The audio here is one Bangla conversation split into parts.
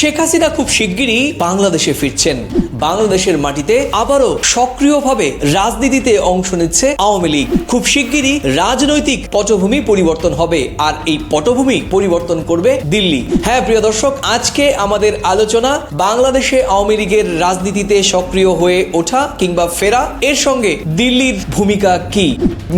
শেখ হাসিনা খুব শিগগিরই বাংলাদেশে ফিরছেন। বাংলাদেশের মাটিতে আবারও সক্রিয়ভাবে রাজনীতিতে অংশ নিচ্ছে আওয়ামী লীগ। খুব শিগগিরই রাজনৈতিক পটভূমি পরিবর্তন হবে আর এই পটভূমি পরিবর্তন করবে দিল্লি। হ্যাঁ প্রিয় দর্শক, আজকে আমাদের আলোচনা বাংলাদেশে আওয়ামী লীগের রাজনীতিতে সক্রিয় হয়ে ওঠা কিংবা ফেরা, এর সঙ্গে দিল্লির ভূমিকা কি?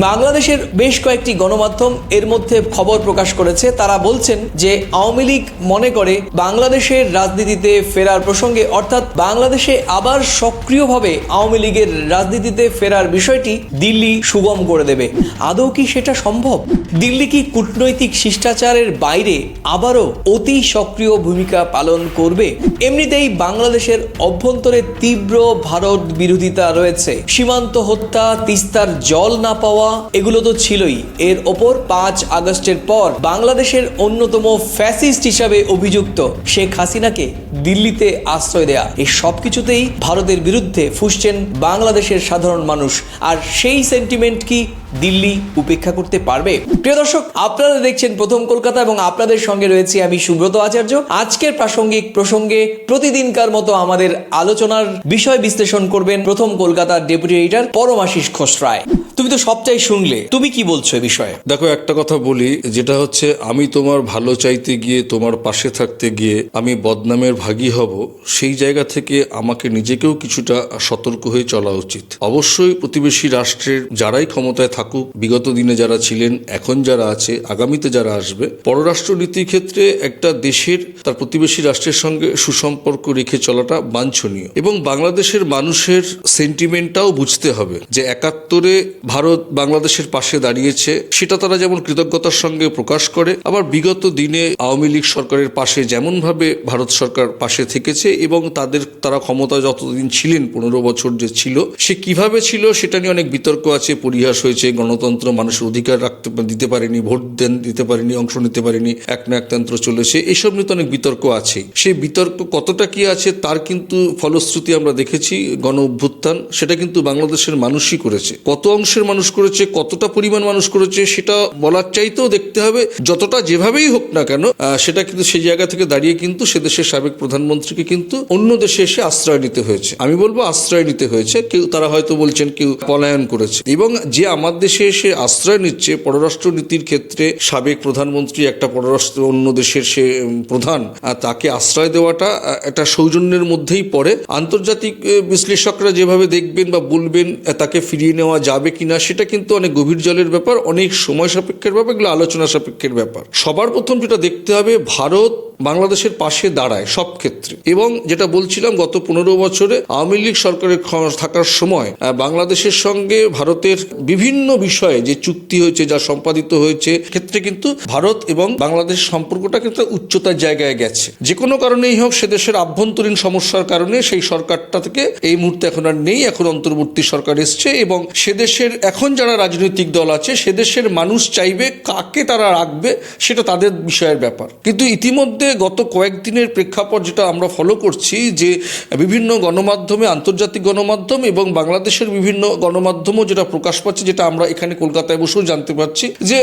বাংলাদেশের বেশ কয়েকটি গণমাধ্যম এর মধ্যে খবর প্রকাশ করেছে। তারা বলছেন যে আওয়ামী লীগ মনে করে বাংলাদেশের রাজনীতিতে ফেরার প্রসঙ্গে, অর্থাৎ বাংলাদেশে আবার সক্রিয়ভাবে আওয়ামী লীগের রাজনীতিতে ফেরার বিষয়টি দিল্লি সুগম করে দেবে। আদৌ কি সেটা সম্ভব? দিল্লি কি কূটনৈতিক শিষ্টাচারের বাইরে আবারও অতি সক্রিয় ভূমিকা পালন করবে? এমনিতেই বাংলাদেশের অভ্যন্তরে তীব্র ভারত বিরোধিতা রয়েছে। সীমান্ত হত্যা, তিস্তার জল না পাওয়া, এগুলো তো ছিলই। এর ওপর পাঁচ আগস্টের পর বাংলাদেশের অন্যতম ফ্যাসিস্ট হিসাবে অভিযুক্ত শেখ হাসিনাকে দিল্লিতে আশ্রয় দেয়া। এই সব কিছুতেই ভারতের বিরুদ্ধে ফুসছেন বাংলাদেশের সাধারণ মানুষ। আর সেই সেন্টিমেন্ট কি দিল্লি উপেক্ষা করতে পারবে? প্রিয় দর্শক, আপনারা দেখছেন প্রথম কলকাতা এবং আপনাদের সঙ্গে রয়েছে আমি সুব্রত আচার্য। আজকের প্রাসঙ্গিক প্রসঙ্গে প্রতিদিনকার মতো আমাদের আলোচনার বিষয় বিশ্লেষণ করবেন প্রথম কলকাতার ডেপুটি এডিটর পরমাশিস রায় তুমি তো সবটাই শুনলে, তুমি কি বলছো বিষয়ে? দেখো, একটা কথা বলি, যেটা হচ্ছে আমি তোমার ভালো চাইতে গিয়ে, তোমার পাশে থাকতে গিয়ে আমি বদনামের ভাগী হব, সেই জায়গা থেকে আমাকে নিজেকেও কিছুটা সতর্ক হয়ে চলা উচিত। অবশ্যই প্রতিবেশী রাষ্ট্রের যারাই ক্ষমতায় থাকুক, বিগত দিনে যারা ছিলেন, এখন যারা আছে, আগামীতে যারা আসবে, পররাষ্ট্রনীতির ক্ষেত্রে একটা দেশের, তার প্রতিবেশী রাষ্ট্রের সঙ্গে সুসম্পর্ক রেখে চলাটা বাঞ্ছনীয়। এবং বাংলাদেশের মানুষের সেন্টিমেন্টটাও বুঝতে হবে যে একাত্তরে ভারত বাংলাদেশের পাশে দাঁড়িয়েছে, সেটা তারা যেমন কৃতজ্ঞতার সঙ্গে প্রকাশ করে, আবার বিগত দিনে আওয়ামী লীগ সরকারের পাশে যেমনভাবে ভারত সরকার পাশে থেকেছে এবং তাদের, তারা ক্ষমতা যতদিন ছিলেন, পনেরো বছর যে ছিল, সে কীভাবে ছিল সেটা নিয়ে অনেক বিতর্ক আছে, পরিহাস হয়েছে গণতন্ত্র মানুষের অধিকার রাখতে দিতে পারেনি, ভোট দেন, দিতে পারেনি, অংশ নিতে পারেনি, এক না একতন্ত্র চলেছে এইসব নিয়ে তো অনেক বিতর্ক আছে। সেই বিতর্ক কতটা কি আছে তার কিন্তু ফলশ্রুতি আমরা দেখেছি, গণ অভ্যুত্থান, সেটা কিন্তু বাংলাদেশের মানুষই করেছে। কত অংশের মানুষ করেছে, কতটা পরিমাণ মানুষ করেছে, সেটা বলার চাইতেও দেখতে হবে। যতটা যেভাবেই হোক না কেন সেটা কিন্তু সেই জায়গা থেকে দাঁড়িয়ে কিন্তু সে দেশের সাবেক প্রধানমন্ত্রীকে কিন্তু অন্য দেশে এসে আশ্রয় নিতে হয়েছে। আমি বলব আশ্রয় নিতে হয়েছে, কেউ তারা হয়তো বলছেন কেউ পলায়ন করেছে। এবং যে আমার দেশে এসে আশ্রয় নিচ্ছে পররাষ্ট্র নীতির ক্ষেত্রে সাবেক প্রধানমন্ত্রী, একটা পররাষ্ট্র অন্য দেশের সে প্রধান তাকে আশ্রয় দেওয়াটা একটা সৌজন্যের মধ্যেই পড়ে। আন্তর্জাতিক বিশ্লেষকরা যেভাবে দেখবেন বা বলবেন তাকে ফিরিয়ে নেওয়া যাবে কিনা, সেটা কিন্তু অনেক গভীর জলের ব্যাপার, অনেক সময় সাপেক্ষের ব্যাপার, এগুলো আলোচনা সাপেক্ষের ব্যাপার। সবার প্রথম যেটা দেখতে হবে, ভারত বাংলাদেশের পাশে দাঁড়ায় সব ক্ষেত্রে। এবং যেটা বলছিলাম, গত পনেরো বছরে আওয়ামী লীগ সরকারের থাকার সময় বাংলাদেশের সঙ্গে ভারতের বিভিন্ন বিষয়ে যে চুক্তি হয়েছে, যা সম্পাদিত হয়েছে, ক্ষেত্রে কিন্তু ভারত এবং বাংলাদেশ সম্পর্কটা কিন্তু উচ্চতার জায়গায় গেছে। যে কোনো কারণেই হোক, সে দেশের আভ্যন্তরীণ সমস্যার কারণে সেই সরকারটা থেকে এই মুহূর্তে এখন আর নেই। এখন অন্তর্বর্তী সরকার এসছে এবং সে দেশের এখন যারা রাজনৈতিক দল আছে, সে দেশের মানুষ চাইবে কাকে তারা রাখবে, সেটা তাদের বিষয়ের ব্যাপার। কিন্তু ইতিমধ্যে গত কয়েকদিনের প্রেক্ষাপট যেটা আমরা ফলো করছি, যে বিভিন্ন গণমাধ্যমে, আন্তর্জাতিক গণমাধ্যম এবং বাংলাদেশের বিভিন্ন গণমাধ্যমও যেটা প্রকাশ পাচ্ছে, যেটা আমরা এখানে কলকাতায় বসেও জানতে পারছি যে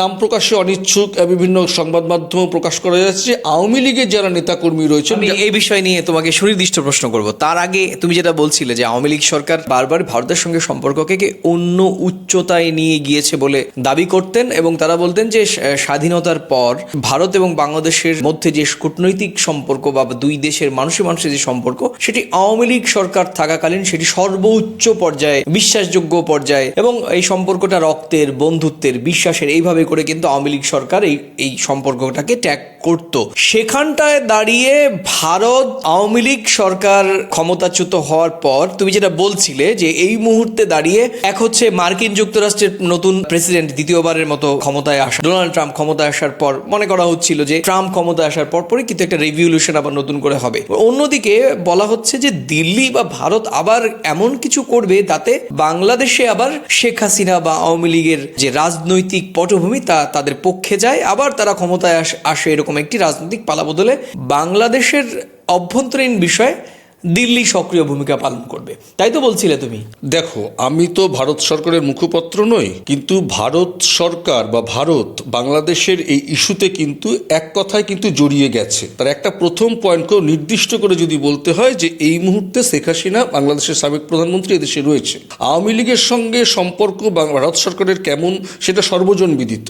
নাম প্রকাশে অনিচ্ছুক বিভিন্ন সংবাদ মাধ্যমও প্রকাশ করা যাচ্ছে। আওয়ামী লীগের যারা নেতাকর্মী রয়েছেন এই বিষয় নিয়ে তোমাকে সুনির্দিষ্ট প্রশ্ন করব। তার আগে তুমি যেটা বলছিলে যে আওয়ামী লীগ সরকার বারবার ভারতের সঙ্গে সম্পর্ককে অন্য উচ্চতায় নিয়ে গিয়েছে বলে দাবি করতেন এবং তারা বলতেন যে স্বাধীনতার পর ভারত এবং বাংলাদেশের মধ্যে যে কূটনৈতিক সম্পর্ক বা দুই দেশের মানুষের মানুষের যে সম্পর্ক সেটি আওয়ামী লীগ সরকার থাকাকালীন সেটি সর্বোচ্চ পর্যায়ে বিশ্বাসযোগ্য পর্যায়ে এবং এই সম্পর্কটা রক্তের, বন্ধুত্বের, বিশ্বাসের, এইভাবে করে কিন্তু আওয়ামী লীগ সরকার এই এই সম্পর্কটাকে ত্যাগ করত। সেখানটায় দাঁড়িয়ে ভারত আওয়ামী লীগ সরকার ক্ষমতাচ্যুত হওয়ার পর তুমি যেটা বলছিলে যে এই মুহূর্তে দাঁড়িয়ে এক হচ্ছে মার্কিন যুক্তরাষ্ট্রের নতুন প্রেসিডেন্ট দ্বিতীয়বারের মতো ক্ষমতায় আসা, ডোনাল্ড ট্রাম্প ক্ষমতায় আসার পর মনে করা হচ্ছিল যে ট্রাম্প ক্ষমতায় আসার পর পরে কিন্তু একটা রেভিউলেশন আবার নতুন করে হবে। অন্যদিকে বলা হচ্ছে যে দিল্লি বা ভারত আবার এমন কিছু করবে তাতে বাংলাদেশে আবার শেখ হাসিনা বা আওয়ামী লীগের যে রাজনৈতিক পটভূমি, তা তাদের পক্ষে যায়। আবার তারা ক্ষমতায় আসে এরকম একটি রাজনৈতিক পালা বদলে বাংলাদেশের অভ্যন্তরীণ বিষয়ে দিল্লি সক্রিয় ভূমিকা পালন করবে। তাই তো বলছিলে তুমি। দেখো, আমি তো ভারত সরকারের মুখপত্র নই, কিন্তু ভারত সরকার বা ভারত বাংলাদেশের এই ইস্যুতে কিন্তু এক কথায় কিন্তু জড়িয়ে গেছে। তার একটা প্রথম পয়েন্টকেও নির্দিষ্ট করে যদি বলতে হয় যে এই মুহূর্তে শেখ হাসিনা বাংলাদেশের সাবেক প্রধানমন্ত্রী এদেশে রয়েছে। আওয়ামী লীগের সঙ্গে সম্পর্ক ভারত সরকারের কেমন, সেটা সর্বজন বিদিত।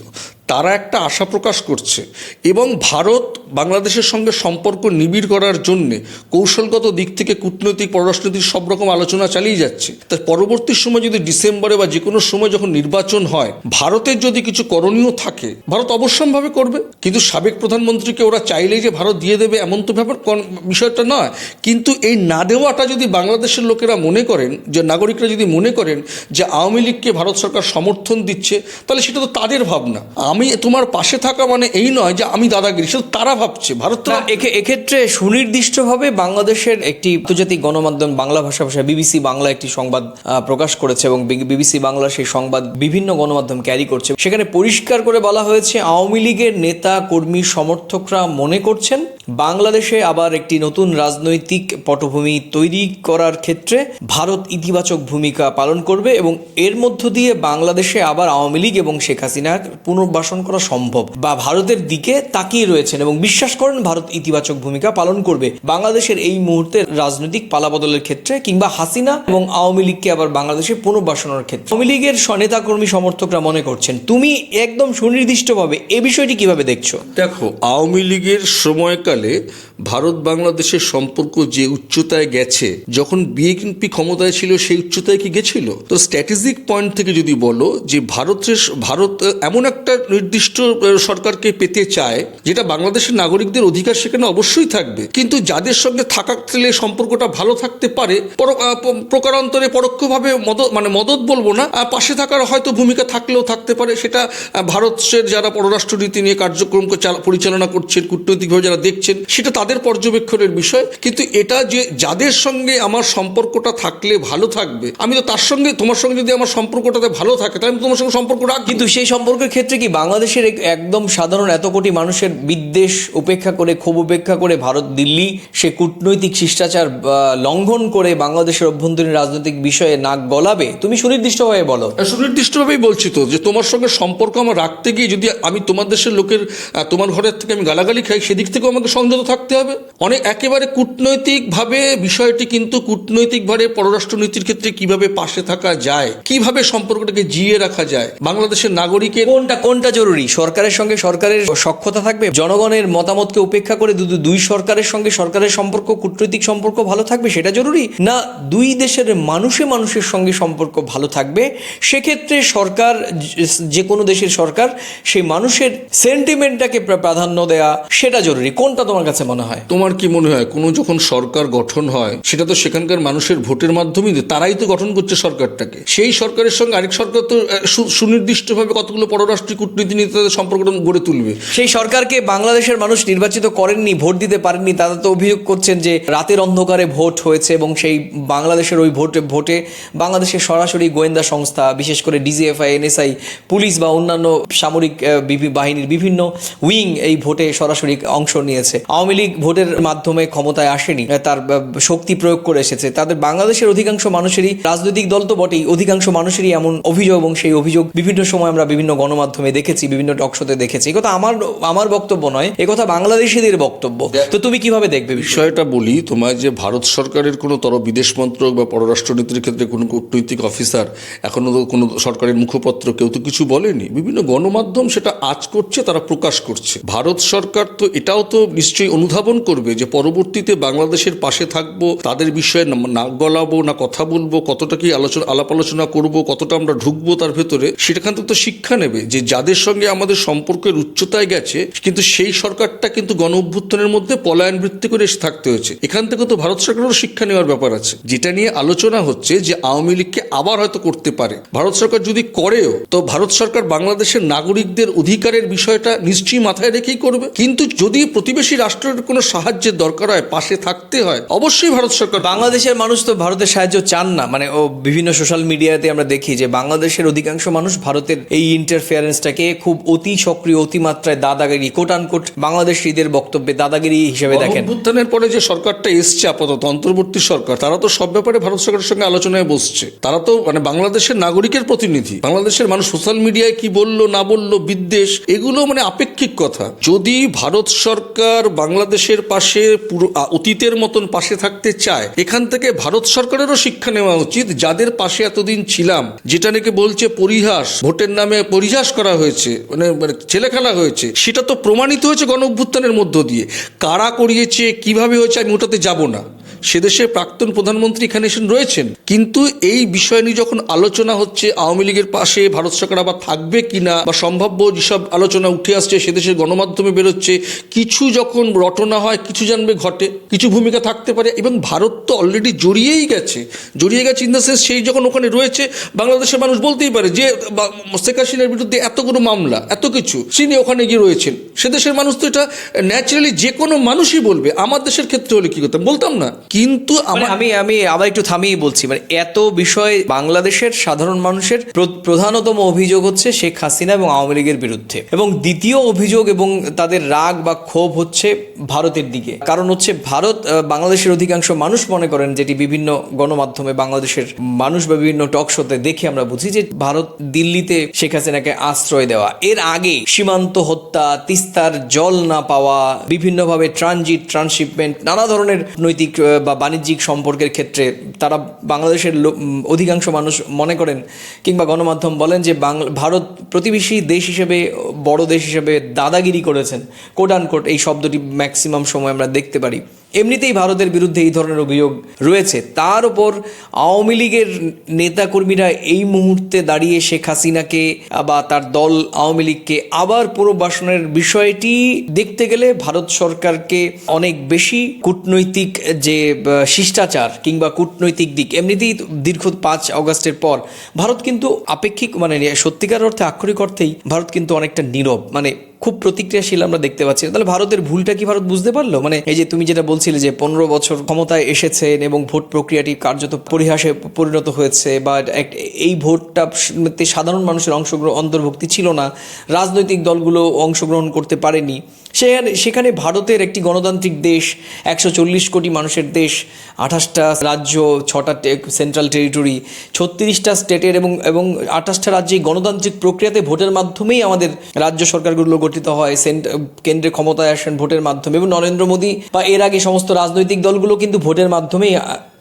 তারা একটা আশা প্রকাশ করছে এবং ভারত বাংলাদেশের সঙ্গে সম্পর্ক নিবিড় করার জন্য কৌশলগত দিক থেকে কূটনৈতিক, পররাষ্ট্রনীতির সব রকম আলোচনা চালিয়ে যাচ্ছে। তার পরবর্তী সময় যদি ডিসেম্বরে বা যে কোনো সময় যখন নির্বাচন হয় ভারতের যদি কিছু করণীয় থাকে, ভারত অবশ্যম্ভাবে করবে। কিন্তু সাবেক প্রধানমন্ত্রীকে ওরা চাইলেই যে ভারত দিয়ে দেবে এমন তো ব্যাপার বিষয়টা নয়। কিন্তু এই না দেওয়াটা যদি বাংলাদেশের লোকেরা মনে করেন, যে নাগরিকরা যদি মনে করেন যে আওয়ামী লীগকে ভারত সরকার সমর্থন দিচ্ছে, তাহলে সেটা তো তাদের ভাবনা। আমি তোমার পাশে থাকা মানে এই নয় যে আমি দাদাগিরি শুধু তারা ভাবছে ভারত এক্ষেত্রে সুনির্দিষ্টভাবে বাংলাদেশের একটি আন্তর্জাতিক গণমাধ্যম বাংলা ভাষা ভাষা বিবিসি বাংলা একটি সংবাদ প্রকাশ করেছে এবং বিবিসি বাংলা সেই সংবাদ বিভিন্ন গণমাধ্যম ক্যারি করছে। সেখানে পরিষ্কার করে বলা হয়েছে আওয়ামী লীগের নেতা কর্মী সমর্থকরা মনে করছেন বাংলাদেশে আবার একটি নতুন রাজনৈতিক পটভূমি তৈরি করার ক্ষেত্রে ভারত ইতিবাচক ভূমিকা পালন করবে এবং এর মধ্য দিয়ে বাংলাদেশে আবার আওয়ামী লীগ এবং শেখ হাসিনার পুনর্বাসন করা সম্ভব বা ভারতের দিকে তাকিয়ে রয়েছেন এবং বিশ্বাস করেন ভারত ইতিবাচক ভূমিকা পালন করবে। বাংলাদেশের এই মুহূর্তে রাজনৈতিক পালাবদলের ক্ষেত্রে কিংবা হাসিনা এবং আওয়ামী লীগকে আবার বাংলাদেশে পুনর্বাসনের ক্ষেত্রে। আওয়ামী লীগের নেতাকর্মী সমর্থকরা মনে করছেন, তুমি একদম সুনির্দিষ্টভাবে এ বিষয়টি কীভাবে দেখছ? দেখো, আওয়ামী লীগের সময়কালে ভারত বাংলাদেশের সম্পর্ক যে উচ্চতায় গেছে, যখন বিএনপি ক্ষমতায় ছিল সেই উচ্চতায় কি গেছিল? তো স্ট্র্যাটেজিক পয়েন্ট থেকে যদি বলো যে ভারতের ভারত এমন একটা নির্দিষ্ট সরকারকে পেতে চায় যেটা বাংলাদেশের নাগরিকদের অধিকার সেখানে অবশ্যই থাকবে। কিন্তু যাদের সঙ্গে থাকলে সম্পর্কটা ভালো থাকতে পারে প্রকারান্তরে পরোক্ষভাবে মদত মানে মদত বলব না পাশে থাকার হয়তো ভূমিকা থাকলেও থাকতে পারে। সেটা ভারতের যারা পররাষ্ট্রনীতি নিয়ে কার্যক্রম পরিচালনা করছেন কূটনৈতিকভাবে যারা দেখছেন সেটা তাদের পর্যবেক্ষণের বিষয়। কিন্তু এটা যে যাদের সঙ্গে আমার সম্পর্কটা থাকলে ভালো থাকবে আমি তো তার সঙ্গে তোমার সঙ্গে যদি আমার সম্পর্কটাতে ভালো থাকে তাহলে আমি তোমার সঙ্গে সম্পর্ক রাখব। কিন্তু সেই সম্পর্কের ক্ষেত্রে কি বাংলাদেশের একদম সাধারণ এত কোটি মানুষের বিদ্বেষ উপেক্ষা করে ক্ষোভ উপেক্ষা করে ভারত দিল্লি সে কূটনৈতিক শিষ্টাচার লঙ্ঘন করে বাংলাদেশের অভ্যন্তরীণ রাজনৈতিক বিষয়ে নাক গলাবে? তুমি সুনির্দিষ্টভাবে বলো। সুনির্দিষ্টভাবেই বলছি তো যে তোমার সঙ্গে সম্পর্ক আমার রাখতে গিয়ে যদি আমি তোমার দেশের লোকের তোমার ঘরের থেকে আমি গালাগালি খাই সেদিক থেকেও আমাকে সংযত থাকতে হবে। অনেক একেবারে কূটনৈতিকভাবে বিষয়টি কিন্তু কূটনৈতিকভাবে পররাষ্ট্রনীতির ক্ষেত্রে কীভাবে পাশে থাকা যায়, কীভাবে সম্পর্কটাকে জিয়ে রাখা যায়, বাংলাদেশের নাগরিকের কোনটা কোনটা জরুরি? সরকারের সঙ্গে সরকারের সক্ষতা থাকবে? জনগণের মতামতকে উপেক্ষা করে দুই সরকারের সঙ্গে সরকারের সম্পর্ক, কূটনৈতিক সম্পর্ক ভালো থাকবে সেটা জরুরি? না দুই দেশের মানুষে মানুষের সঙ্গে সম্পর্ক ভালো থাকবে? সেক্ষেত্রে সরকার, যে- কোনো দেশের সরকার, সেই মানুষের সেন্টিমেন্টটাকে প্রাধান্য দেয়া সেটা জরুরি। কোনটা তোমার কাছে মনে হয়? তোমার কি মনে হয় কোনো যখন সরকার গঠন হয় সেটা তো সেখানকার মানুষের ভোটের মাধ্যমেই তারাই তো গঠন করছে সরকারটাকে। সেই সরকারের সঙ্গে আরেক সরকার তো সুনির্দিষ্টভাবে কতগুলো পররাষ্ট্র কূটনীতি নিয়ে তাদের সম্পর্কটা গড়ে তুলবে। সেই সরকারকে বাংলাদেশের মানুষ নির্বাচিত করেননি ভোট দিতে পারেননি তারা তো অভিযোগ করছেন যে রাতের অন্ধকারে ভোট হয়েছে এবং সেই বাংলাদেশের ওই ভোটে ভোটে বাংলাদেশের সরাসরি গোয়েন্দা সংস্থা বিশেষ করে ডিজিএফআই এনএসআই পুলিশ বা অন্যান্য সামরিক বাহিনীর বিভিন্ন উইং এই ভোটে সরাসরি অংশ নিয়েছে। আওয়ামী লীগ ভোটের মাধ্যমে ক্ষমতায় আসেনি তার শক্তি প্রয়োগ করে এসেছে। তাদের বাংলাদেশের অধিকাংশ মানুষেরই রাজনৈতিক দল তো বটেই অধিকাংশ মানুষেরই এমন অভিযোগ এবং সেই অভিযোগ বিভিন্ন সময় আমরা বিভিন্ন গণমাধ্যমে দেখেছি বিভিন্ন টকশোতে দেখেছি। কথা আমার আমার বক্তব্য নয় কথা বাংলাদেশিদের বক্তব্য। তো তুমি কীভাবে দেখবে বিষয়টা? বলি তোমার যে ভারত সরকারের কোনো তর বিদেশ মন্ত্রক বা পররাষ্ট্রনীতির ক্ষেত্রে কোনো কূটনৈতিক অফিসার এখনও তো কোনো সরকারের মুখপত্র কেউ তো কিছু বলেনি। বিভিন্ন গণমাধ্যম সেটা আজ করছে তারা প্রকাশ করছে। ভারত সরকার তো এটাও তো নিশ্চয়ই অনুধাবন করবে যে পরবর্তীতে বাংলাদেশের পাশে থাকব, তাদের বিষয়ে না- গলাবো, না কথা বলব, কতটা কি আলোচনা, আলাপ আলোচনা করব, কতটা আমরা ঢুকবো তার ভেতরে সেখান থেকে তো শিক্ষা নেবে যে যাদের সঙ্গে আমাদের সম্পর্কের উচ্চতায় গেছে, কিন্তু সেই সরকারটা কিন্তু গণ অভ্যুত্থানের মধ্যে পলায়ন বৃত্তি করে এসে থাকতে হয়েছে। এখান থেকে তো ভারত সরকারেরও শিক্ষা নেওয়ার ব্যাপার আছে। যেটা নিয়ে আলোচনা হচ্ছে যে আওয়ামী লীগকে আবার হয়তো করতে পারে। ভারত সরকার যদি করেও, তো ভারত সরকার বাংলাদেশের নাগরিকদের অধিকারের বিষয়টা নিশ্চয়ই মাথায় রেখেই করবে। কিন্তু যদি প্রতিবেশী প্রতিবেশী রাষ্ট্রের কোনো সাহায্যের দরকার হয়? পাশে থাকতে হয়। অবশ্যই ভারত সরকার বাংলাদেশের মানুষ তো ভারতের সাহায্য চান না। মানে ও বিভিন্ন সোশ্যাল মিডিয়াতে আমরা দেখি যে বাংলাদেশের অধিকাংশ মানুষ ভারতের এই ইন্টারফেয়ারেন্সটাকে খুব অতি সক্রিয় অতিমাত্রায় দাদাগিরি কোট আনকোট বাংলাদেশিদের বক্তব্যে দাদাগিরি হিসেবে দেখেন। অভ্যুত্থানের পরে যে সরকারটা এসছে আপাতত অন্তর্বর্তী সরকার তারা তো সব ব্যাপারে ভারত সরকারের সঙ্গে আলোচনায় বসছে। তারা তো মানে বাংলাদেশের নাগরিকের প্রতিনিধি। বাংলাদেশের মানুষ সোশ্যাল মিডিয়ায় কি বলল না বলল বিদ্বেষ এগুলো মানে আপেক্ষিক কথা। যদি ভারত সরকার বাংলাদেশের পাশে পুরো অতীতের মতন পাশে থাকতে চায়, এখান থেকে ভারত সরকারেরও শিক্ষা নেওয়া উচিত, যাদের পাশে এতদিন ছিলাম, যেটা নাকি বলছে পরিহাস, ভোটের নামে পরিহাস করা হয়েছে মানে মানে ছেলে খেলা হয়েছে, সেটা তো প্রমাণিত হয়েছে গণ অভ্যুত্থানের মধ্য দিয়ে। কারা করিয়েছে, কীভাবে হয়েছে, আমি ওটাতে যাব না। সে দেশের প্রাক্তন প্রধানমন্ত্রী এখানে এসে রয়েছেন। কিন্তু এই বিষয় নিয়ে যখন আলোচনা হচ্ছে, আওয়ামী লীগের পাশে ভারত সরকার আবার থাকবে কিনা বা সম্ভাব্য যেসব আলোচনা উঠে আসছে, সে দেশের গণমাধ্যমে বেরোচ্ছে, কিছু যখন রটনা হয়, কিছু জানবে ঘটে, কিছু ভূমিকা থাকতে পারে এবং ভারত তো অলরেডি জড়িয়েই গেছে। জড়িয়ে গেছে ইন দ্য সেই যখন ওখানে রয়েছে, বাংলাদেশের মানুষ বলতেই পারে যে শেখ হাসিনার বিরুদ্ধে এতগুলো মামলা, এত কিছু তিনি ওখানে গিয়ে রয়েছেন, সে দেশের মানুষ তো এটা ন্যাচারালি যে কোনো মানুষই বলবে। আমার দেশের ক্ষেত্রে হলে কি করতাম? বলতাম না। কিন্তু মানে আমি আমি আবার একটু থামিয়ে বলছি মানে এত বিষয় বাংলাদেশের সাধারণ মানুষের প্রধানতম অভিযোগ হচ্ছে শেখ হাসিনা এবং আওয়ামী লীগের বিরুদ্ধে। এবং দ্বিতীয় অভিযোগ এবং তাদের রাগ বা ক্ষোভ হচ্ছে ভারতের দিকে। কারণ হচ্ছে ভারত বাংলাদেশের অধিকাংশ মানুষ মনে করেন যেটি বিভিন্ন গণমাধ্যমে বাংলাদেশের মানুষ বা বিভিন্ন টক শোতে দেখে আমরা বুঝি যে ভারত দিল্লিতে শেখ হাসিনাকে আশ্রয় দেওয়া। এর আগে সীমান্ত হত্যা তিস্তার জল না পাওয়া বিভিন্নভাবে ট্রানজিট ট্রান্সশিপমেন্ট নানা ধরনের নৈতিক বা বাণিজ্যিক সম্পর্কের ক্ষেত্রে তারা বাংলাদেশের অধিকাংশ মানুষ মনে করেন কিংবা গণমাধ্যম বলেন যে বাংলা ভারত প্রতিবেশী দেশ হিসেবে, বড় দেশ হিসেবে দাদাগিরি করেছেন। কোট আনকোট এই শব্দটি ম্যাক্সিমাম সময় আমরা দেখতে পারি। এমনিতেই ভারতের বিরুদ্ধে এই ধরনের অভিযোগ রয়েছে। তার উপর আওয়ামী লীগের নেতাকর্মীরা এই মুহূর্তে দাঁড়িয়ে শেখ হাসিনাকে বা তার দল আওয়ামী লীগকে আবার পুনর্বাসনের বিষয়টি দেখতে গেলে ভারত সরকারকে অনেক বেশি কূটনৈতিক যে শিষ্টাচার কিংবা কূটনৈতিক দিক, এমনিতেই দীর্ঘ পাঁচ অগস্টের পর ভারত কিন্তু আপেক্ষিক মানে সত্যিকার অর্থে আক্ষরিক অর্থেই ভারত কিন্তু অনেকটা নীরব। মানে খুব প্রতিক্রিয়াশীল আমরা দেখতে পাচ্ছি। তাহলে ভারতের ভুলটা কি ভারত বুঝতে পারল? মানে এই যে তুমি যেটা বলছিলে যে পনেরো বছর ক্ষমতায় এসেছেন এবং ভোট প্রক্রিয়াটি কার্যত পরিহাসে পরিণত হয়েছে বা এই ভোটটা সাধারণ মানুষের অংশগ্রহণ অন্তর্ভুক্তি ছিল না। রাজনৈতিক দলগুলো অংশগ্রহণ করতে পারেনি। সেখানে সেখানে ভারতের একটি গণতান্ত্রিক দেশ, একশো চল্লিশ কোটি মানুষের দেশ, আঠাশটা রাজ্য, ছটা সেন্ট্রাল টেরিটরি ছত্রিশটা স্টেটের এবং এবং আঠাশটা রাজ্যে গণতান্ত্রিক প্রক্রিয়াতে ভোটের মাধ্যমেই আমাদের রাজ্য সরকারগুলো গঠিত হয় সেন্ট কেন্দ্রে ক্ষমতায় আসেন ভোটের মাধ্যমে। এবং নরেন্দ্র মোদী বা এর আগে সমস্ত রাজনৈতিক দলগুলো কিন্তু ভোটের মাধ্যমেই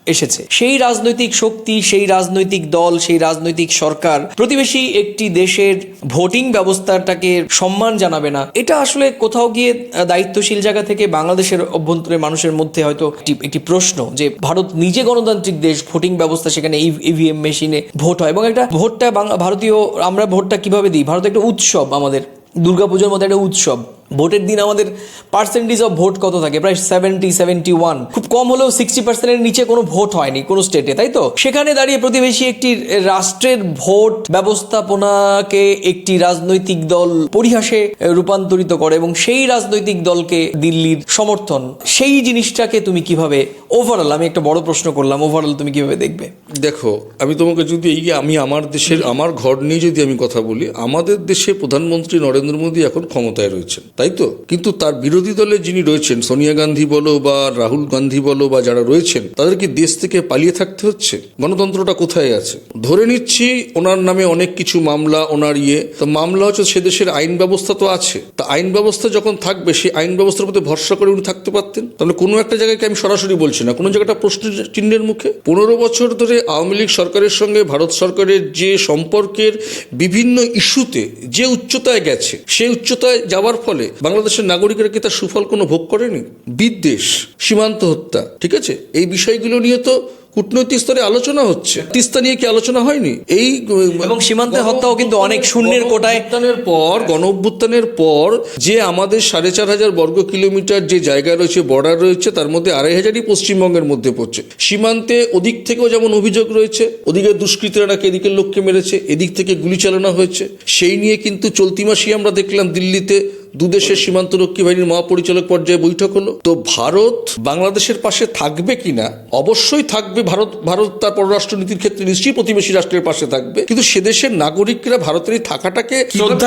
এসেছে। সেই রাজনৈতিক শক্তি, সেই রাজনৈতিক দল, সেই রাজনৈতিক সরকার প্রতিবেশী একটি দেশের ভোটিং ব্যবস্থাটাকে সম্মান জানাবে না। এটা আসলে কোথাও গিয়ে দায়িত্বশীল জায়গা থেকে বাংলাদেশের অভ্যন্তরে মানুষের মধ্যে হয়তো একটি- প্রশ্ন যে ভারত নিজে গণতান্ত্রিক দেশ, ভোটিং ব্যবস্থা সেখানে ইভিএম মেশিনে ভোট হয় এবং একটা ভোটটা ভারতীয়, আমরা ভোটটা কীভাবে দিই? ভারত একটা উৎসব আমাদের। দুর্গাপুজোর মতো একটা উৎসব। ভোটের দিন আমাদের পার্সেন্টেজ অফ ভোট কত থাকে? প্রায় সেভেন্টি সেভেন্টি ওয়ান খুব কম হলেও সিক্সটি পার্সেন্টের নিচে কোনো ভোট হয়নি কোনো স্টেটে তাই তো? সেখানে দাঁড়িয়ে প্রতিবেশী একটি রাষ্ট্রের ভোট ব্যবস্থাপনাকে একটি রাজনৈতিক দল পরিহাসে রূপান্তরিত করে এবং সেই রাজনৈতিক দলকে দিল্লির সমর্থন, সেই জিনিসটাকে তুমি কীভাবে ওভারঅল আমি একটা বড় প্রশ্ন করলাম ওভারঅল তুমি কীভাবে দেখবে? দেখো, আমি তোমাকে যদি এই আমি আমার দেশের, আমার ঘর নিয়ে যদি আমি কথা বলি, আমাদের দেশে প্রধানমন্ত্রী নরেন্দ্র মোদী এখন ক্ষমতায় রয়েছেন। তাই তো? কিন্তু তার বিরোধী দলে যিনি রয়েছেন, সোনিয়া গান্ধী বলো বা রাহুল গান্ধী বলো বা যারা রয়েছেন, তাদের কি দেশ থেকে পালিয়ে থাকতে হচ্ছে? গণতন্ত্রটা কোথায় আছে? ধরে নিচ্ছি ওনার নামে অনেক কিছু মামলা, ওনার ইয়ে। তো মামলা হচ্ছে সে দেশের আইন ব্যবস্থা তো আছে। তা আইন ব্যবস্থা যখন থাকবে, সেই আইন ব্যবস্থার প্রতি ভরসা করে উনি থাকতে পারতেন? তাহলে কোনো একটা জায়গাকে আমি সরাসরি বলছি না? কোনো জায়গাটা প্রশ্ন চিহ্নের মুখে? পনেরো বছর ধরে আওয়ামী লীগ সরকারের সঙ্গে, ভারত সরকারের যে সম্পর্কের বিভিন্ন ইস্যুতে যে উচ্চতায় গেছে, সেই উচ্চতায় যাওয়ার ফলে বাংলাদেশের নাগরিকরা কি তার সুফল কোনো ভোগ করেনি? বিদ্বেষ সীমান্ত হত্যা ঠিক আছে? এই বিষয়গুলো নিয়ে তো কূটনৈতিক স্তরে আলোচনা হচ্ছে। তিস্তা নিয়ে কি আলোচনা হয়নি? এই এবং সীমান্তে হত্যাও কিন্তু অনেক শূন্যের কোটায় পর গণ অভ্যুত্থানের পর যে আমাদের সাড়ে চার হাজার বর্গ কিলোমিটার যে জায়গা রয়েছে বর্ডার রয়েছে তার মধ্যে আড়াই হাজারই পশ্চিমবঙ্গের মধ্যে পড়ছে। সীমান্তে ওদিক থেকেও যেমন অভিযোগ রয়েছে ওদিকে দুষ্কৃতীরা নাকি এদিকের লোককে মেরেছে এদিক থেকে গুলি চালানো হয়েছে। সেই নিয়ে কিন্তু চলতি মাসেই আমরা দেখলাম দিল্লিতে দুদেশের সীমান্তরক্ষী বাহিনীর মহাপরিচালক পর্যায়ে বৈঠক হলো। তো ভারত বাংলাদেশের পাশে থাকবে কিনা? অবশ্যই থাকবে। ভারত ভারত তার পররাষ্ট্রনীতির ক্ষেত্রে নিশ্চয়ই প্রতিবেশী রাষ্ট্রের পাশে থাকবে। কিন্তু সে দেশের নাগরিকরা ভারতের এই থাকাটাকে দেখ-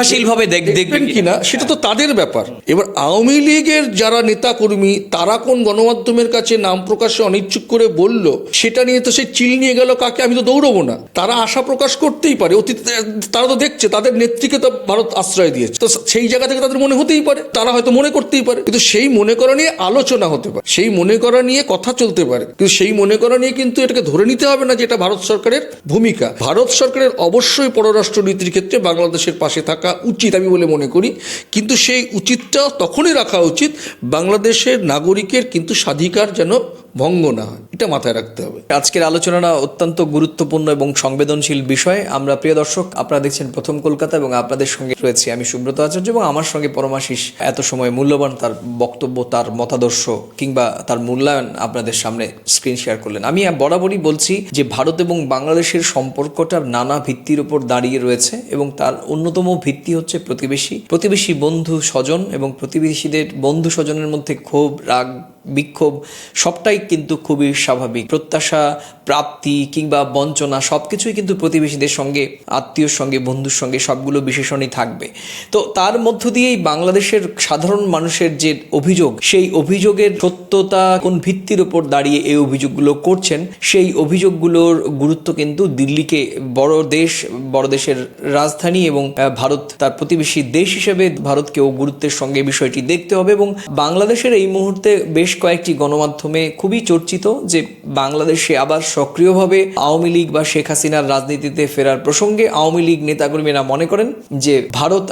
দেখবেন দেখবেন কিনা? সেটা তো তাদের ব্যাপার। এবার আওয়ামী লীগের যারা নেতা কর্মী তারা কোন গণমাধ্যমের কাছে নাম প্রকাশে অনিচ্ছুক করে বলল সেটা নিয়ে তো সে চিল নিয়ে গেল কাকে? আমি তো দৌড়বো না। তারা আশা প্রকাশ করতেই পারে। অতীতে তারা তো দেখছে তাদের নেত্রীকে তো ভারত আশ্রয় দিয়েছে। তো সেই জায়গা থেকে তাদের মনে হতেই পারে, তারা হয়তো মনে করতেই পারে। কিন্তু সেই মনে করা নিয়ে আলোচনা হতে পারে। সেই মনে করা নিয়ে কথা চলতে পারে। কিন্তু সেই মনে করা নিয়ে কিন্তু এটাকে ধরে নিতে হবে না যে এটা ভারত সরকারের ভূমিকা। ভারত সরকারের অবশ্যই পররাষ্ট্র নীতির ক্ষেত্রে বাংলাদেশের পাশে থাকা উচিত আমি বলে মনে করি। কিন্তু সেই উচিতটা তখনই রাখা উচিত বাংলাদেশের নাগরিকের কিন্তু স্বাধিকার যেন ভঙ্গ না হয়। এটা মাথায় রাখতে হবে। আজকের আলোচনাটা অত্যন্ত গুরুত্বপূর্ণ এবং সংবেদনশীল বিষয়। আমরা প্রিয় দর্শক, আপনারা দেখছেন প্রথম কলকাতা এবং আপনাদের সঙ্গে রয়েছে আমি সুব্রত আচার্য এবং আমার সঙ্গে পরমাশিস এত সময় মূল্যবান তার বক্তব্য, তার মতাদর্শ কিংবা তার মূল্যায়ন আপনাদের সামনে স্ক্রিন শেয়ার করলেন। আমি বরাবরই বলছি যে ভারত এবং বাংলাদেশের সম্পর্কটার নানা ভিত্তির উপর দাঁড়িয়ে রয়েছে এবং তার অন্যতম ভিত্তি হচ্ছে প্রতিবেশী। প্রতিবেশী বন্ধু স্বজন এবং প্রতিবেশীদের বন্ধু স্বজনের মধ্যে ক্ষোভ, রাগ বিক্ষোভ সবটাই কিন্তু খুবই স্বাভাবিক। প্রত্যাশা, প্রাপ্তি কিংবা বঞ্চনা সব কিছুই কিন্তু প্রতিবেশীদের সঙ্গে, আত্মীয়র সঙ্গে, বন্ধুর সঙ্গে সবগুলো বিশেষণই থাকবে। তো তার মধ্য দিয়েই বাংলাদেশের সাধারণ মানুষের যে অভিযোগ, সেই অভিযোগের সত্যতা কোন ভিত্তির উপর দাঁড়িয়ে এই অভিযোগগুলো করছেন, সেই অভিযোগগুলোর গুরুত্ব কিন্তু দিল্লিকে বড় দেশ, বড় দেশের রাজধানী এবং ভারত তার প্রতিবেশী দেশ হিসেবে ভারতকেও গুরুত্বের সঙ্গে বিষয়টি দেখতে হবে এবং বাংলাদেশের এই মুহূর্তে বেশ কয়েকটি গণমাধ্যমে খুবই চর্চিত যে বাংলাদেশে আবার সক্রিয়ভাবে আওয়ামী লীগ বা শেখ হাসিনার রাজনীতিতে ফেরার প্রসঙ্গে আওয়ামী লীগ নেতাকর্মীরা মনে করেন যে ভারত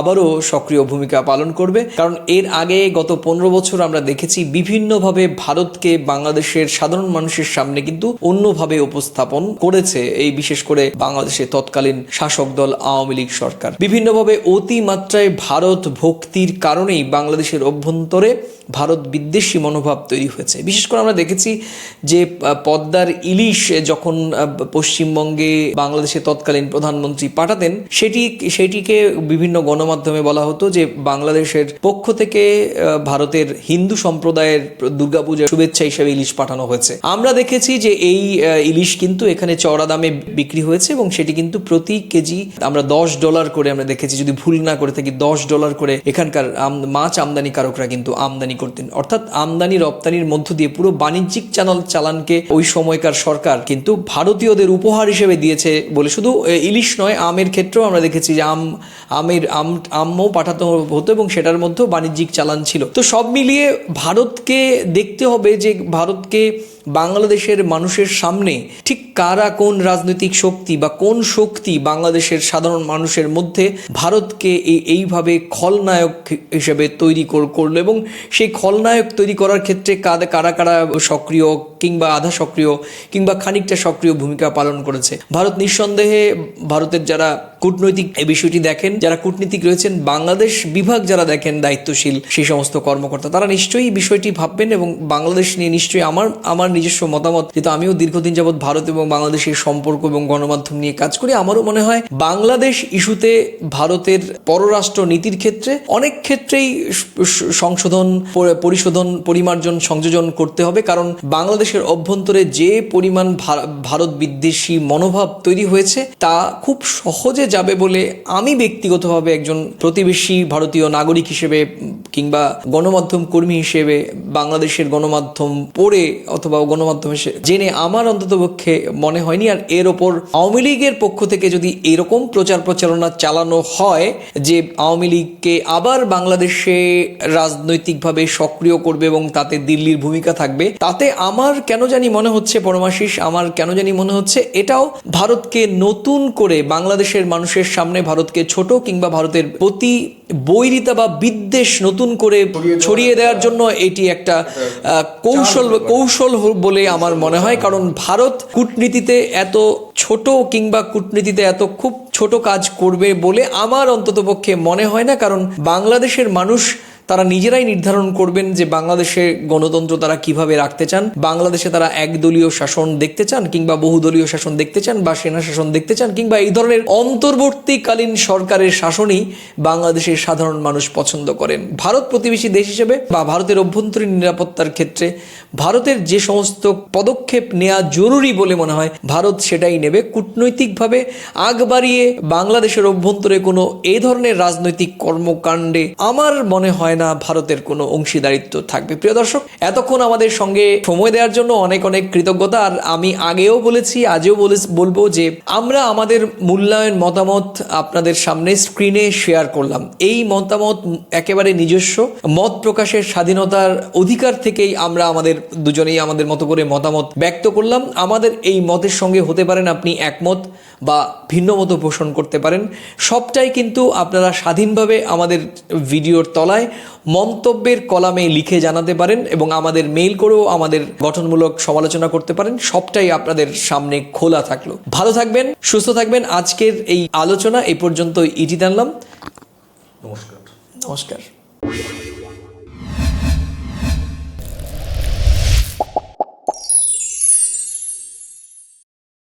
আবারও সক্রিয় ভূমিকা পালন করবে। কারণ এর আগে গত পনেরো বছর আমরা দেখেছি বিভিন্নভাবে ভারতকে বাংলাদেশের সাধারণ মানুষের সামনে কিন্তু অন্যভাবে উপস্থাপন করেছে। এই বিশেষ করে বাংলাদেশের তৎকালীন শাসক দল আওয়ামী লীগ সরকার। বিভিন্নভাবে অতিমাত্রায় ভারত ভক্তির কারণেই বাংলাদেশের অভ্যন্তরে ভারত বিদ্বেষী মনোভাব তৈরি হয়েছে। বিশেষ করে আমরা দেখেছি যে পদ্মার ইলিশ যখন পশ্চিমবঙ্গে বাংলাদেশের তৎকালীন প্রধানমন্ত্রী পাঠাতেন, সেটি, সেটিকে বিভিন্ন গণমাধ্যমে বলা হতো যে, বাংলাদেশের পক্ষ থেকে ভারতের হিন্দু সম্প্রদায়ের দুর্গাপূজার শুভেচ্ছা হিসেবে ইলিশ পাঠানো হয়েছে। আমরা দেখেছি যে, এই ইলিশ কিন্তু এখানে চড়া দামে বিক্রি হয়েছে এবং সেটি কিন্তু প্রতি কেজি আমরা দশ ডলার করে আমরা দেখেছি। যদি ভুল না করে থাকি, দশ ডলার করে এখানকার মাছ আমদানিকারকরা কিন্তু আমদানি করতেন। অর্থাৎ আমদানি রপ্তানির মধ্য দিয়ে পুরো বাণিজ্যিক চ্যানেল চালানকে ওই সময়কার সরকার কিন্তু ভারতীয়দের উপহার হিসেবে দিয়েছে বলে শুধু ইলিশ নয়, আমের ক্ষেত্রেও আমরা দেখেছি যে আম, আমের, আম আমও পাঠাতে হতো এবং সেটার মধ্যেও বাণিজ্যিক চালান ছিল। তো সব মিলিয়ে ভারতকে দেখতে হবে যে ভারতকে বাংলাদেশের মানুষের সামনে ঠিক কারা কোন রাজনৈতিক শক্তি বা কোন শক্তি বাংলাদেশের সাধারণ মানুষের মধ্যে ভারতকে এইভাবে খলনায়ক হিসেবে তৈরি কর- করল এবং সেই খলনায়ক তৈরি করার ক্ষেত্রে কারা কারা সক্রিয় কিংবা আধা সক্রিয় কিংবা খানিকটা সক্রিয় ভূমিকা পালন করেছে। ভারত নিঃসন্দেহে ভারতের যারা কূটনৈতিক এই বিষয়টি দেখেন, যারা কূটনীতিক রয়েছেন, বাংলাদেশ বিভাগ যারা দেখেন দায়িত্বশীল সেই সমস্ত কর্মকর্তা, তারা নিশ্চয়ই বিষয়টি ভাববেন এবং বাংলাদেশ নিয়ে নিশ্চয়ই আমার আমার নিজস্ব মতামত যেহেতু আমিও দীর্ঘদিন যাবৎ ভারত এবং বাংলাদেশের সম্পর্ক এবং গণমাধ্যম নিয়ে কাজ করি, আমারও মনে হয় বাংলাদেশ ইস্যুতে ভারতের পররাষ্ট্র নীতির ক্ষেত্রে অনেক ক্ষেত্রেই সংশোধন পরিশোধন, পরিমার্জন, সংযোজন করতে হবে, কারণ বাংলাদেশের অভ্যন্তরে যে পরিমাণ ভারত বিদ্বেষী মনোভাব তৈরি হয়েছে, তা খুব সহজে যাবে বলে আমি ব্যক্তিগতভাবে একজন প্রতিবেশী ভারতীয় নাগরিক হিসেবে কিংবা গণমাধ্যম কর্মী হিসেবে বাংলাদেশের গণমাধ্যম পড়ে অথবা গণমাধ্যমে জেনে আমার অন্ততপক্ষে মনে হয়নি। আর এর ওপর আওয়ামী লীগের পক্ষ থেকে যদি এরকম প্রচার প্রচারণা চালানো হয় যে আওয়ামী লীগকে আবার বাংলাদেশে রাজনৈতিকভাবে সক্রিয় করবে এবং তাতে দিল্লির ভূমিকা থাকবে, তাতে আমার কেন জানি মনে হচ্ছে পরমাশিস আমার কেন জানি মনে হচ্ছে এটাও ভারতকে নতুন করে বাংলাদেশের মানুষের সামনে ভারতকে ছোট কিংবা ভারতের প্রতি বৈরিতা বা বিদ্বেষ নতুন করে ছড়িয়ে দেওয়ার জন্য এটি একটা আহ, কৌশল কৌশল বলে আমার মনে হয়। কারণ ভারত কূটনীতিতে এত ছোট কিংবা কূটনীতিতে এত খুব ছোট কাজ করবে বলে আমার অন্ততপক্ষে মনে হয় না। কারণ বাংলাদেশের মানুষ তারা নিজেরাই নির্ধারণ করবেন যে বাংলাদেশে গণতন্ত্র তারা কীভাবে রাখতে চান, বাংলাদেশে তারা একদলীয় শাসন দেখতে চান কিংবা বহুদলীয় শাসন দেখতে চান বা সেনা শাসন দেখতে চান কিংবা এই ধরনের অন্তর্বর্তীকালীন সরকারের শাসনই বাংলাদেশের সাধারণ মানুষ পছন্দ করেন। ভারত প্রতিবেশী দেশ হিসেবে বা ভারতের অভ্যন্তরীণ নিরাপত্তার ক্ষেত্রে ভারতের যে সমস্ত পদক্ষেপ নেওয়া জরুরি বলে মনে হয়, ভারত সেটাই নেবে। কূটনৈতিকভাবে আগ বাড়িয়ে বাংলাদেশের অভ্যন্তরে কোনো এই ধরনের রাজনৈতিক কর্মকাণ্ডে আমার মনে হয় না ভারতের কোনো অংশীদারিত্ব থাকবে। প্রিয় দর্শক, এতক্ষণ আমাদের সঙ্গে সময় দেওয়ার জন্য অনেক অনেক কৃতজ্ঞতা। আর আমি আগেও বলেছি, আজও বলে বলব যে আমরা আমাদের মূল্যায়ন মতামত আপনাদের সামনে স্ক্রিনে শেয়ার করলাম। এই মতামত একেবারে নিজস্ব। মত প্রকাশের স্বাধীনতার অধিকার থেকেই আমরা আমাদের দুজনেই আমাদের মতো করে মতামত ব্যক্ত করলাম। আমাদের এই মতের সঙ্গে হতে পারেন আপনি একমত বা ভিন্ন মতো পোষণ করতে পারেন। সবটাই কিন্তু আপনারা স্বাধীনভাবে আমাদের ভিডিওর তলায় মন্তব্যের কলামে লিখে জানাতে পারেন এবং আমাদের মেইল করেও আমাদের গঠনমূলক সমালোচনা করতে পারেন। সবটাই আপনাদের সামনে খোলা থাকল। ভালো থাকবেন সুস্থ থাকবেন। আজকের এই আলোচনা এই পর্যন্ত ইটি জানলাম নমস্কার। নমস্কার।